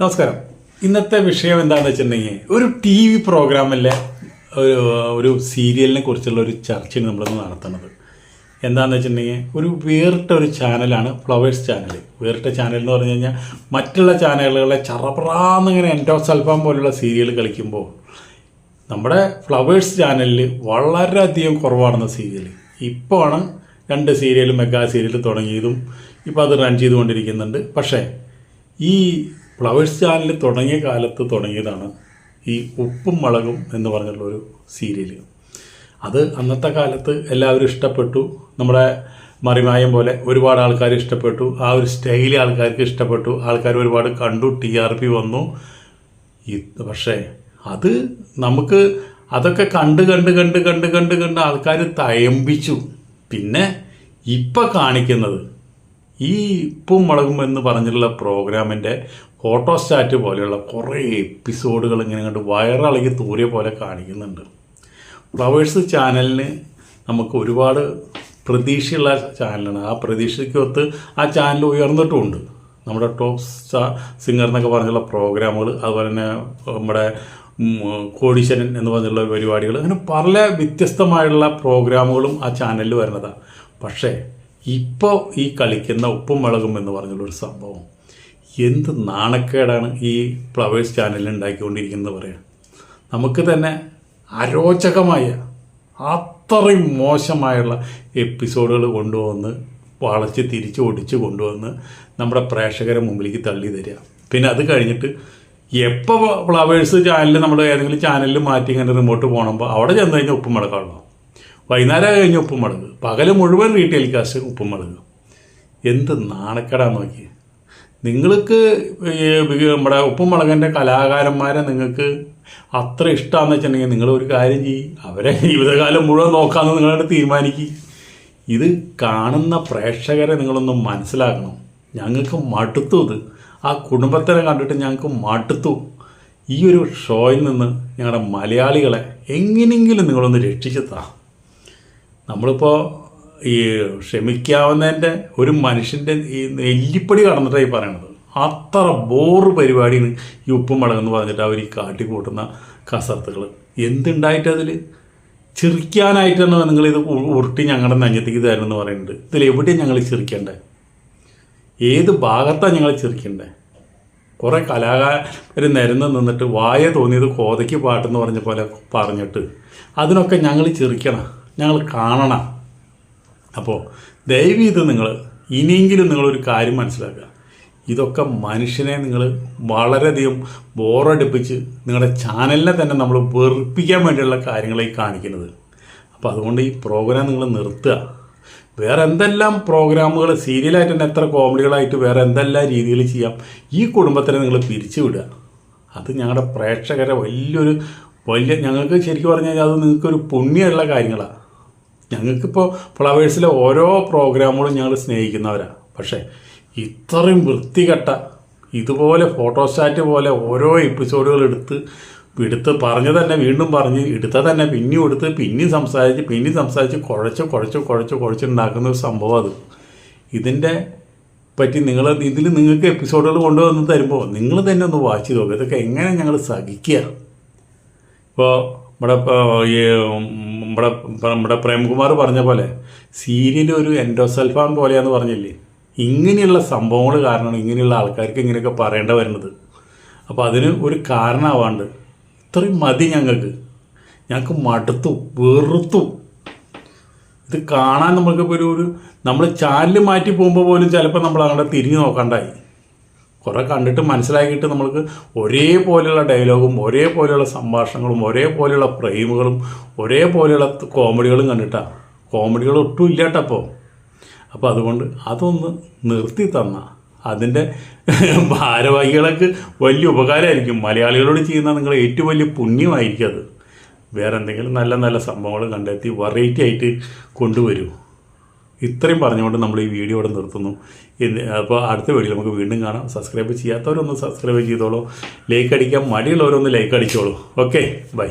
നമസ്കാരം. ഇന്നത്തെ വിഷയം എന്താണെന്ന് വെച്ചിട്ടുണ്ടെങ്കിൽ ഒരു ടി വി പ്രോഗ്രാമിലെ ഒരു ഒരു സീരിയലിനെ കുറിച്ചുള്ള ഒരു ചർച്ചയാണ് നമ്മളിന്ന് നടത്തുന്നത്. എന്താണെന്ന് വെച്ചിട്ടുണ്ടെങ്കിൽ ഒരു വേറിട്ട ഒരു ചാനലാണ് ഫ്ലവേഴ്സ് ചാനൽ വേറിട്ട ചാനൽ എന്ന് പറഞ്ഞു കഴിഞ്ഞാൽ മറ്റുള്ള ചാനലുകളെ ചറപ്രാന്നിങ്ങനെ എൻഡോസൽഫാം പോലുള്ള സീരിയൽ കളിക്കുമ്പോൾ നമ്മുടെ ഫ്ലവേഴ്സ് ചാനലിൽ വളരെയധികം കുറവാണെന്ന സീരിയൽ ഇപ്പോൾ ആണ് രണ്ട് സീരിയലും മെഗാ സീരിയൽ തുടങ്ങിയതും ഇപ്പോൾ അത് റൺ ചെയ്തുകൊണ്ടിരിക്കുന്നുണ്ട്. പക്ഷേ ഈ ഫ്ലവേഴ്സ് ചാനൽ തുടങ്ങിയ കാലത്ത് തുടങ്ങിയതാണ് ഈ ഉപ്പും മുളകും എന്ന് പറഞ്ഞിട്ടുള്ള ഒരു സീരിയൽ അത് അന്നത്തെ കാലത്ത് എല്ലാവരും ഇഷ്ടപ്പെട്ടു. നമ്മുടെ മറിമായം പോലെ ഒരുപാട് ആൾക്കാർ ഇഷ്ടപ്പെട്ടു. ആ ഒരു സ്റ്റൈൽ ആൾക്കാർക്ക് ഇഷ്ടപ്പെട്ടു. ആൾക്കാർ ഒരുപാട് കണ്ടു. ടി ആർ പി വന്നു. പക്ഷേ അത് നമുക്ക് അതൊക്കെ കണ്ട് കണ്ട് കണ്ട് കണ്ട് കണ്ട് കണ്ട് ആൾക്കാർ തയമ്പിച്ചു. പിന്നെ ഇപ്പം കാണിക്കുന്നത് ഈ ഉപ്പും മുളകും എന്ന് പറഞ്ഞിട്ടുള്ള പ്രോഗ്രാമിന്റെ ഫോട്ടോസ്റ്റാറ്റ് പോലെയുള്ള കുറേ എപ്പിസോഡുകൾ ഇങ്ങനെ കണ്ട് വയറിളകി തൂരിയ പോലെ കാണിക്കുന്നുണ്ട്. ഫ്ലവേഴ്സ് ചാനലിന് നമുക്ക് ഒരുപാട് പ്രതീക്ഷയുള്ള ചാനലാണ്. ആ പ്രതീക്ഷയ്ക്കൊത്ത് ആ ചാനൽ ഉയർന്നിട്ടുമുണ്ട്. നമ്മുടെ ടോപ്പ് സ്റ്റാർ സിംഗർ എന്നൊക്കെ പറഞ്ഞുള്ള പ്രോഗ്രാമുകൾ അതുപോലെ തന്നെ നമ്മുടെ കോടീശ്വരൻ എന്ന് പറഞ്ഞുള്ള പരിപാടികൾ. അങ്ങനെ പല വ്യത്യസ്തമായുള്ള പ്രോഗ്രാമുകളും ആ ചാനലിൽ വരുന്നതാണ് പക്ഷേ ഇപ്പോൾ ഈ കളിക്കുന്ന ഉപ്പും മുളകും എന്ന് പറഞ്ഞുള്ളൊരു സംഭവം. എന്ത് നാണക്കേടാണ് ഈ ഫ്ലവേഴ്സ് ചാനലിൽ ഉണ്ടാക്കിക്കൊണ്ടിരിക്കുന്നത് പറയാം. നമുക്ക് തന്നെ അരോചകമായ അത്രയും മോശമായുള്ള എപ്പിസോഡുകൾ കൊണ്ടുവന്ന് വളച്ച് തിരിച്ച് ഒടിച്ച് കൊണ്ടുവന്ന് നമ്മുടെ പ്രേക്ഷകരെ മുമ്പിലേക്ക് തള്ളി തരിക. പിന്നെ അത് കഴിഞ്ഞിട്ട് എപ്പോൾ ഫ്ലവേഴ്സ് ചാനലിൽ നമ്മുടെ ഏതെങ്കിലും ചാനലിൽ മാറ്റി ഇങ്ങനെ റിമോട്ട് പോകണമ്പോൾ അവിടെ ചെന്ന് കഴിഞ്ഞാൽ ഉപ്പും മുളകാണല്ലോ. വൈകുന്നേരം കഴിഞ്ഞ് ഉപ്പും മുളക്. പകൽ മുഴുവൻ റീറ്റെയിൽ കാസ്റ്റ് ഉപ്പും മുളക്. എന്ത് നാണക്കടാ നോക്കി. നിങ്ങൾക്ക് നമ്മുടെ ഉപ്പും മുളകന്റെ കലാകാരന്മാരെ നിങ്ങൾക്ക് അത്ര ഇഷ്ടമാണെന്ന് വെച്ചിട്ടുണ്ടെങ്കിൽ നിങ്ങൾ ഒരു കാര്യം ചെയ്യും. അവരെ ജീവിതകാലം മുഴുവൻ നോക്കാമെന്ന് നിങ്ങളോട് തീരുമാനിക്കും. ഇത് കാണുന്ന പ്രേക്ഷകരെ നിങ്ങളൊന്ന് മനസ്സിലാക്കണം. ഞങ്ങൾക്ക് മടുത്തു ഇത്. ആ കുടുംബത്തിനെ കണ്ടിട്ട് ഞങ്ങൾക്ക് മടുത്തു. ഈ ഒരു ഷോയിൽ നിന്ന് ഞങ്ങളുടെ മലയാളികളെ എങ്ങനെയെങ്കിലും നിങ്ങളൊന്ന് രക്ഷിച്ചെത്താ. നമ്മളിപ്പോൾ ഈ ക്ഷമിക്കാവുന്നതിന്റെ ഒരു മനുഷ്യന്റെ ഈ എല്ലിപ്പടി കടന്നിട്ടായി പറയണത്. അത്ര ബോറ് പരിപാടിയാണ് ഈ ഉപ്പും മുളകെന്ന് പറഞ്ഞിട്ട് അവർ ഈ കാട്ടിക്കൂട്ടുന്ന കസർത്തുകൾ എന്തുണ്ടായിട്ടതിൽ ചിരിക്കാനായിട്ടാണ് നിങ്ങളിത് ഉരുട്ടി ഞങ്ങളുടെ നെഞ്ഞത്തേക്ക് തരുമെന്ന് പറയുന്നുണ്ട് ഇതിൽ എവിടെയാണ് ഞങ്ങൾ ചിരിക്കേണ്ടത് ഏത് ഭാഗത്താണ് ഞങ്ങൾ ചിരിക്കേണ്ടത് കുറേ കലാകാരൻ നിരന്ന് നിന്നിട്ട് വായ തോന്നിയത് കോതയ്ക്ക് പാട്ടെന്ന് പറഞ്ഞ പോലെ പറഞ്ഞിട്ട് അതിനൊക്കെ ഞങ്ങൾ ചിരിക്കണം ഞങ്ങൾ കാണണം. അപ്പോൾ ദയവ് ഇത് നിങ്ങൾ ഇനിയെങ്കിലും നിങ്ങളൊരു കാര്യം മനസ്സിലാക്കുക. ഇതൊക്കെ മനുഷ്യനെ നിങ്ങൾ വളരെയധികം ബോറടിപ്പിച്ച് നിങ്ങളുടെ ചാനലിനെ തന്നെ നമ്മൾ വെറുപ്പിക്കാൻ വേണ്ടിയുള്ള കാര്യങ്ങളായി കാണിക്കുന്നത്. അപ്പോൾ അതുകൊണ്ട് ഈ പ്രോഗ്രാം നിങ്ങൾ നിർത്തുക. വേറെ എന്തെല്ലാം പ്രോഗ്രാമുകൾ സീരിയലായിട്ട് തന്നെ എത്ര കോമഡികളായിട്ട് വേറെ എന്തെല്ലാം രീതിയിൽ ചെയ്യാം ഈ കുടുംബത്തിനെ നിങ്ങൾ പിരിച്ചു വിടുക അത് ഞങ്ങളുടെ പ്രേക്ഷകരെ വലിയൊരു വലിയ ഞങ്ങൾക്ക് ശരിക്കും പറഞ്ഞു കഴിഞ്ഞാൽ അത് നിങ്ങൾക്കൊരു പുണ്യമുള്ള കാര്യങ്ങളാണ്. ഞങ്ങൾക്കിപ്പോൾ ഫ്ലവേഴ്സിലെ ഓരോ പ്രോഗ്രാമുകളും ഞങ്ങൾ സ്നേഹിക്കുന്നവരാണ് പക്ഷേ ഇത്രയും വൃത്തികെട്ട ഇതുപോലെ ഫോട്ടോസ്റ്റാറ്റ് പോലെ ഓരോ എപ്പിസോഡുകൾ എടുത്ത് എടുത്ത് പറഞ്ഞ് തന്നെ വീണ്ടും പറഞ്ഞ് എടുത്ത തന്നെ പിന്നെയും എടുത്ത് പിന്നെയും സംസാരിച്ച് പിന്നെയും സംസാരിച്ച് കുഴച്ച് കുഴച്ച് കുഴച്ച് കുഴച്ചുണ്ടാക്കുന്ന ഒരു സംഭവം അത്. ഇതിന്റെ പറ്റി നിങ്ങൾ ഇതിൽ നിങ്ങൾക്ക് എപ്പിസോഡുകൾ കൊണ്ടുവന്ന് തരുമ്പോൾ നിങ്ങൾ തന്നെ ഒന്ന് വായിച്ച് നോക്കുക ഇതൊക്കെ എങ്ങനെ ഞങ്ങൾ സഹിക്കുക? ഇപ്പോൾ നമ്മുടെ ഈ നമ്മുടെ നമ്മുടെ പ്രേംകുമാർ പറഞ്ഞ പോലെ സീരിയൽ ഒരു എൻഡോസൽഫാൻ പോലെയാന്ന് പറഞ്ഞില്ലേ? ഇങ്ങനെയുള്ള സംഭവങ്ങൾ കാരണമാണ് ഇങ്ങനെയുള്ള ആൾക്കാർക്ക് ഇങ്ങനെയൊക്കെ പറയേണ്ട വരുന്നത്. അപ്പോൾ അതിന് ഒരു കാരണമാവാണ്ട് ഇത്രയും മതി ഞങ്ങൾക്ക്. ഞങ്ങൾക്ക് മടുത്തു വെറുത്തു. ഇത് കാണാൻ നമുക്കിപ്പോൾ ഒരു ഒരു നമ്മൾ ചാനൽ മാറ്റി പോകുമ്പോൾ പോലും ചിലപ്പോൾ നമ്മൾ അങ്ങോട്ട് തിരിഞ്ഞു നോക്കണ്ടായി. കുറേ കണ്ടിട്ട് മനസ്സിലാക്കിയിട്ട് നമ്മൾക്ക് ഒരേപോലെയുള്ള ഡയലോഗും ഒരേപോലെയുള്ള സംഭാഷണങ്ങളും ഒരേപോലെയുള്ള ഫ്രെയിമുകളും ഒരേപോലെയുള്ള കോമഡികളും കണ്ടിട്ടാണ് കോമഡികൾ ഒട്ടും ഇല്ലാട്ടപ്പോൾ അപ്പോൾ അതുകൊണ്ട് അതൊന്ന് നിർത്തി തന്ന. അതിന്റെ ഭാരവാഹികളൊക്കെ വലിയ ഉപകാരമായിരിക്കും മലയാളികളോട് ചെയ്യുന്ന നിങ്ങൾ ഏറ്റവും വലിയ പുണ്യമായിരിക്കും അത്. വേറെ എന്തെങ്കിലും നല്ല നല്ല സംഭവങ്ങൾ കണ്ടെത്തി വെറൈറ്റി ആയിട്ട് കൊണ്ടുവരൂ. ഇത്രയും പറഞ്ഞുകൊണ്ട് നമ്മൾ ഈ വീഡിയോ ഇവിടെ നിർത്തുന്നു. അപ്പോൾ അടുത്ത വീഡിയോ നമുക്ക് വീണ്ടും കാണാം. സബ്സ്ക്രൈബ് ചെയ്യാത്തവരൊന്ന് സബ്സ്ക്രൈബ് ചെയ്തോളൂ. ലൈക്ക് അടിക്കാൻ മടിയുള്ളവരൊന്ന് ലൈക്ക് അടിച്ചോളൂ. Okay bye